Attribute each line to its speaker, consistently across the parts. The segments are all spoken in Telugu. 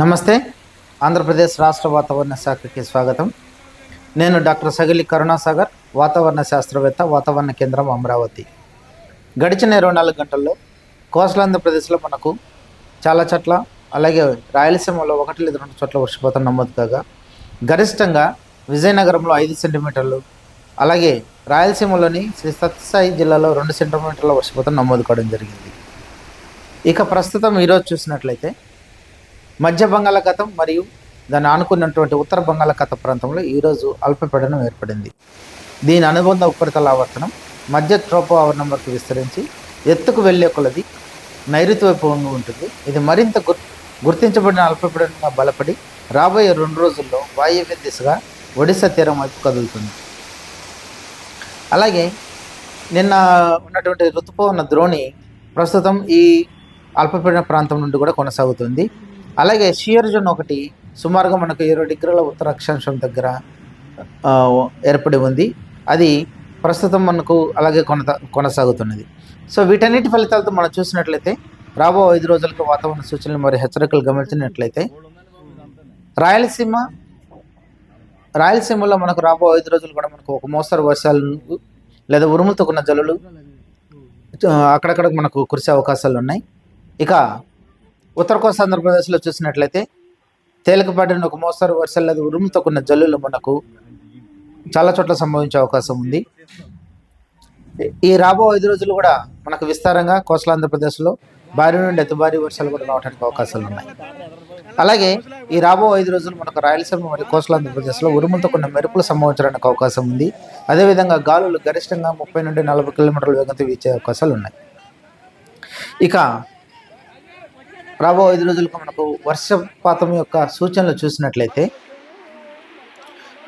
Speaker 1: నమస్తే. ఆంధ్రప్రదేశ్ రాష్ట్ర వాతావరణ శాఖకి స్వాగతం. నేను డాక్టర్ సగిలి కరుణాసాగర్ వాతావరణ శాస్త్రవేత్త వాతావరణ కేంద్రం అమరావతి. గడిచిన ఇరవై నాలుగు గంటల్లో కోసలాంధ్రప్రదేశ్లో మనకు చాలా చోట్ల అలాగే రాయలసీమలో ఒకటి లేదా రెండు చోట్ల వర్షపాతం నమోదు కాగా గరిష్టంగా విజయనగరంలో ఐదు సెంటీమీటర్లు అలాగే రాయలసీమలోని శ్రీ సత్యసాయి జిల్లాలో రెండు సెంటీమీటర్ల వర్షపాతం నమోదు కావడం జరిగింది. ఇక ప్రస్తుతం ఈరోజు చూసినట్లయితే మధ్య బంగాళాఖాతం మరియు దాన్ని ఆనుకున్నటువంటి ఉత్తర బంగాళాఖాత ప్రాంతంలో ఈరోజు అల్పపీడనం ఏర్పడింది. దీని అనుబంధ ఉపరితల ఆవర్తనం మధ్య ట్రోపో ఆవరణం వరకు విస్తరించి ఎత్తుకు వెళ్ళే కొలది నైరుతి వైపు ఉంటుంది. ఇది మరింత గుర్ గుర్తించబడిన అల్పపీడనంగా బలపడి రాబోయే రెండు రోజుల్లో వాయువ్య దిశగా ఒడిశా తీరం వైపు కదులుతుంది. అలాగే నిన్న ఉన్నటువంటి ఋతుపవన ద్రోణి ప్రస్తుతం ఈ అల్పపీడన ప్రాంతం నుండి కూడా కొనసాగుతుంది. అలాగే షియర్ జోన్ ఒకటి సుమారుగా మనకు ఇరవై డిగ్రీల ఉత్తర అక్షాంశం దగ్గర ఏర్పడి ఉంది. అది ప్రస్తుతం మనకు అలాగే కొనత కొనసాగుతున్నది. సో వీటన్నిటి ఫలితాలతో మనం చూసినట్లయితే రాబో ఐదు రోజులకు వాతావరణ సూచనలు మరియు హెచ్చరికలు గమనించినట్లయితే రాయలసీమ రాయలసీమలో మనకు రాబో ఐదు రోజులు కూడా మనకు ఒక మోస్తరు వర్షాలు లేదా ఉరుములతో ఉన్న జల్లులు అక్కడక్కడ మనకు కురిసే అవకాశాలు ఉన్నాయి ఇక ఉత్తర కోస్తా ఆంధ్రప్రదేశ్లో చూసినట్లయితే తేలికపాటిన ఒక మోస్తరు వర్షాలు లేదా ఉరుముతో కూడిన జల్లులు మనకు చాలా చోట్ల సంభవించే అవకాశం ఉంది. ఈ రాబో ఐదు రోజులు కూడా మనకు విస్తారంగా కోస్తా ఆంధ్రప్రదేశ్లో భారీ నుండి అతి భారీ వర్షాలు కూడా రావడానికి అవకాశాలు ఉన్నాయి. అలాగే ఈ రాబో ఐదు రోజులు మనకు రాయలసీమ మరియు కోస్టల్ ఆంధ్రప్రదేశ్లో ఉరుములతో కొన్ని మెరుపులు సంభవించడానికి అవకాశం ఉంది. అదేవిధంగా గాలులు గరిష్టంగా ముప్పై నుండి నలభై కిలోమీటర్ల వేగంతో వీచే అవకాశాలు ఉన్నాయి. ఇక రాబో ఐదు రోజులకు మనకు వర్షపాతం యొక్క సూచనలు చూసినట్లయితే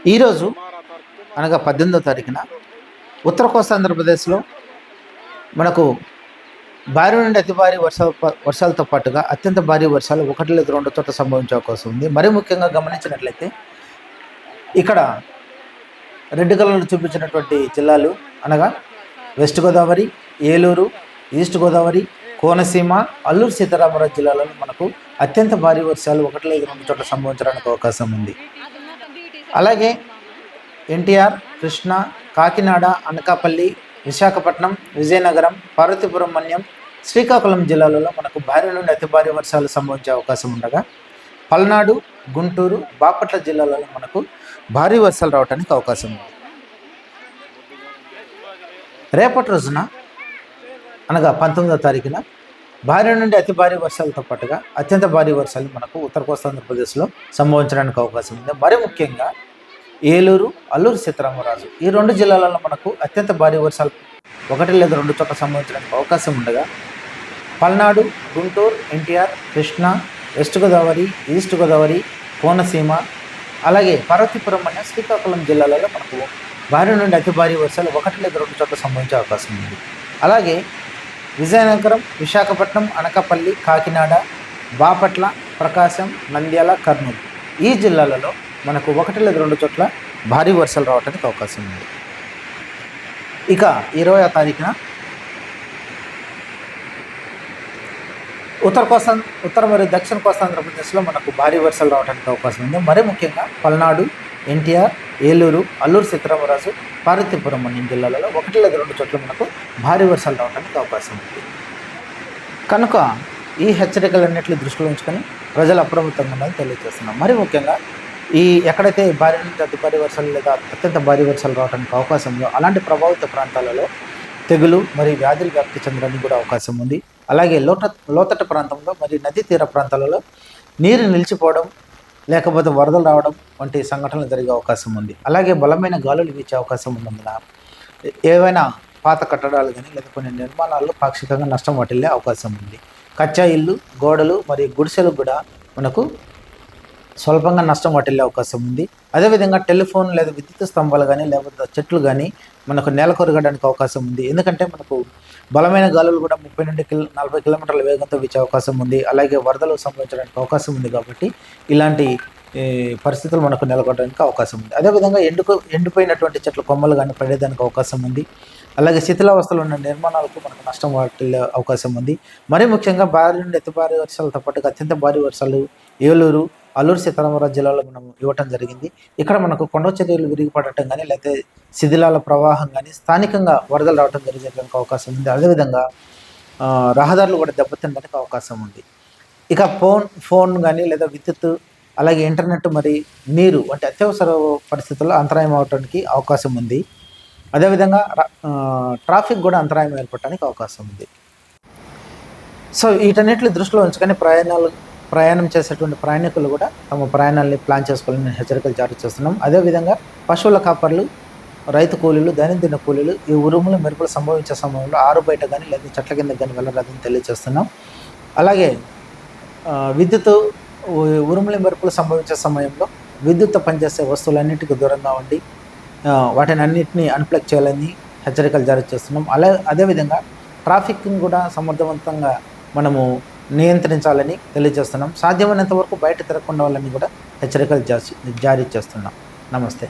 Speaker 1: ఈరోజు అనగా పద్దెనిమిదో తారీఖున ఉత్తర కోస్తా ఆంధ్రప్రదేశ్లో మనకు భారీ నుండి అతి భారీ వర్ష వర్షాలతో పాటుగా అత్యంత భారీ వర్షాలు ఒకటి లేదా రెండు చోట్ల సంభవించే అవకాశం ఉంది. మరీ ముఖ్యంగా గమనించినట్లయితే ఇక్కడ రెడ్ కలర్లో చూపించినటువంటి జిల్లాలు అనగా వెస్ట్ గోదావరి ఏలూరు ఈస్ట్ గోదావరి కోనసీమ అల్లూరు సీతారామరాజు జిల్లాలలో మనకు అత్యంత భారీ వర్షాలు ఒకటి లేదు రెండు చోట్ల సంభవించడానికి అవకాశం ఉంది. అలాగే ఎన్టీఆర్ కృష్ణ కాకినాడ అనకాపల్లి విశాఖపట్నం విజయనగరం పార్వతీపురం మన్యం శ్రీకాకుళం జిల్లాలలో మనకు భారీ నుండి అతి భారీ వర్షాలు సంభవించే అవకాశం ఉండగా పల్నాడు గుంటూరు బాపట్ల జిల్లాలలో మనకు భారీ వర్షాలు రావడానికి అవకాశం ఉంది. రేపటి రోజున అనగా పంతొమ్మిదో తారీఖున భారీ నుండి అతి భారీ వర్షాలతో పాటుగా అత్యంత భారీ వర్షాలు మనకు ఉత్తర కోస్తా ఆంధ్రప్రదేశ్లో సంభవించడానికి అవకాశం ఉంది. మరి ముఖ్యంగా ఏలూరు అల్లూరు సీతారామరాజు ఈ రెండు జిల్లాలలో మనకు అత్యంత భారీ వర్షాలు ఒకటి లేదా రెండు చోట్ల సంభవించడానికి అవకాశం ఉండగా పల్నాడు గుంటూరు ఎన్టీఆర్ కృష్ణా వెస్ట్ గోదావరి ఈస్ట్ గోదావరి కోనసీమ అలాగే పార్వతీపురం అనే శ్రీకాకుళం జిల్లాలలో మనకు భారీ నుండి అతి భారీ వర్షాలు ఒకటి లేదా రెండు చోట్ల సంభవించే అవకాశం ఉంది. అలాగే విజయనగరం విశాఖపట్నం అనకాపల్లి కాకినాడ బాపట్ల ప్రకాశం నంద్యాల కర్నూలు. ఈ జిల్లాలలో మనకు ఒకటి లేదా రెండు చోట్ల భారీ వర్షాలు రావడానికి అవకాశం ఉంది. ఇక ఇరవై తారీఖున ఉత్తర కోస్తా ఉత్తర మరియు దక్షిణ కోస్తా ఆంధ్రప్రదేశ్లో మనకు భారీ వర్షాలు రావడానికి అవకాశం ఉంది. మరీ ముఖ్యంగా పల్నాడు ఎన్టీఆర్ ఏలూరు అల్లూరు సీతారామరాజు పార్వతీపురం అన్ని జిల్లాలలో ఒకటి లేదా రెండు చోట్ల మనకు భారీ వర్షాలు రావడానికి అవకాశం ఉంది. కనుక ఈ హెచ్చరికలన్నింటినీ దృష్టిలో ఉంచుకొని ప్రజలు అప్రమత్తంగా ఉండాలని తెలియజేస్తున్నాం. మరి ముఖ్యంగా ఈ ఎక్కడైతే భారీ నుంచి అతి భారీ వర్షాలు లేదా అత్యంత భారీ వర్షాలు రావడానికి అవకాశం ఉందో అలాంటి ప్రభావిత ప్రాంతాలలో తెగులు మరియు వ్యాధులు వ్యాప్తి చెందడానికి కూడా అవకాశం ఉంది. అలాగే లోట లోతట్టు ప్రాంతంలో మరియు నదీ తీర ప్రాంతాలలో నీరు నిలిచిపోవడం లేకపోతే వరదలు రావడం వంటి సంఘటనలు జరిగే అవకాశం ఉంది. అలాగే బలమైన గాలులు వీచే అవకాశం ఉన్నందున ఏవైనా పాత కట్టడాలు కానీ లేదా కొన్ని నిర్మాణాల్లో పాక్షికంగా నష్టం వాటిల్లే అవకాశం ఉంది. కచ్చా ఇల్లు గోడలు మరియు గుడిసెలు కూడా మనకు స్వల్పంగా నష్టం వాటిల్లే అవకాశం ఉంది. అదేవిధంగా టెలిఫోన్ లేదా విద్యుత్ స్తంభాలు కానీ లేకపోతే చెట్లు కానీ మనకు నేల కొరగడానికి అవకాశం ఉంది. ఎందుకంటే మనకు బలమైన గాలులు కూడా ముప్పై నుండి కిలో నలభై కిలోమీటర్ల వేగంతో వీచే అవకాశం ఉంది. అలాగే వరదలు సంభవించడానికి అవకాశం ఉంది కాబట్టి ఇలాంటి పరిస్థితులు మనకు నెలకొనడానికి అవకాశం ఉంది. అదేవిధంగా ఎండుకు ఎండిపోయినటువంటి చెట్ల కొమ్మలు కానీ పడేదానికి అవకాశం ఉంది. అలాగే శిథిలావస్థలో ఉన్న నిర్మాణాలకు మనకు నష్టం వాటిల్లే అవకాశం ఉంది. మరీ ముఖ్యంగా భారీ నుండి అతి భారీ వర్షాలతో పాటుగా అత్యంత భారీ వర్షాలు ఏలూరు అల్లూరు సీతారామరాజు జిల్లాలో మనం ఇవ్వటం జరిగింది. ఇక్కడ మనకు కొండ చర్యలు విరిగిపడటం కానీ లేకపోతే శిథిలాల ప్రవాహం కానీ స్థానికంగా వరదలు రావడం జరిగేటువంటి అవకాశం ఉంది. అదేవిధంగా రహదారులు కూడా దెబ్బతినడానికి అవకాశం ఉంది. ఇక ఫోన్ ఫోన్ కానీ లేదా విద్యుత్ అలాగే ఇంటర్నెట్ మరి నీరు వంటి అత్యవసర పరిస్థితుల్లో అంతరాయం అవడానికి అవకాశం ఉంది. అదేవిధంగా ట్రాఫిక్ కూడా అంతరాయం ఏర్పడటానికి అవకాశం ఉంది. సో వీటన్నిటిని దృష్టిలో ఉంచుకొని ప్రయాణాలు ప్రయాణం చేసేటువంటి ప్రయాణికులు కూడా తమ ప్రయాణాన్ని ప్లాన్ చేసుకోవాలని హెచ్చరికలు జారీ చేస్తున్నాం. అదేవిధంగా పశువుల కాపర్లు రైతు కూలీలు దైనందిన కూలీలు ఈ ఉరుములు మెరుపులు సంభవించే సమయంలో ఆరు బయట కానీ లేదా చెట్ల కింద కానీ వెళ్ళరాదని తెలియజేస్తున్నాం. అలాగే విద్యుత్ ఉరుములు మెరుపులు సంభవించే సమయంలో విద్యుత్ పనిచేసే వస్తువులన్నిటికీ దూరంగా ఉండి వాటిని అన్నింటినీ అన్ప్లగ్ చేయాలని హెచ్చరికలు జారీ చేస్తున్నాం. అలా అదేవిధంగా ట్రాఫిక్ని కూడా సమర్థవంతంగా మనము నియంత్రించాలని తెలియజేస్తున్నాం. సాధ్యమైనంత వరకు బయట తిరగకుండా వాళ్ళని కూడా హెచ్చరికలు జారీ జారీ చేస్తున్నాం. నమస్తే.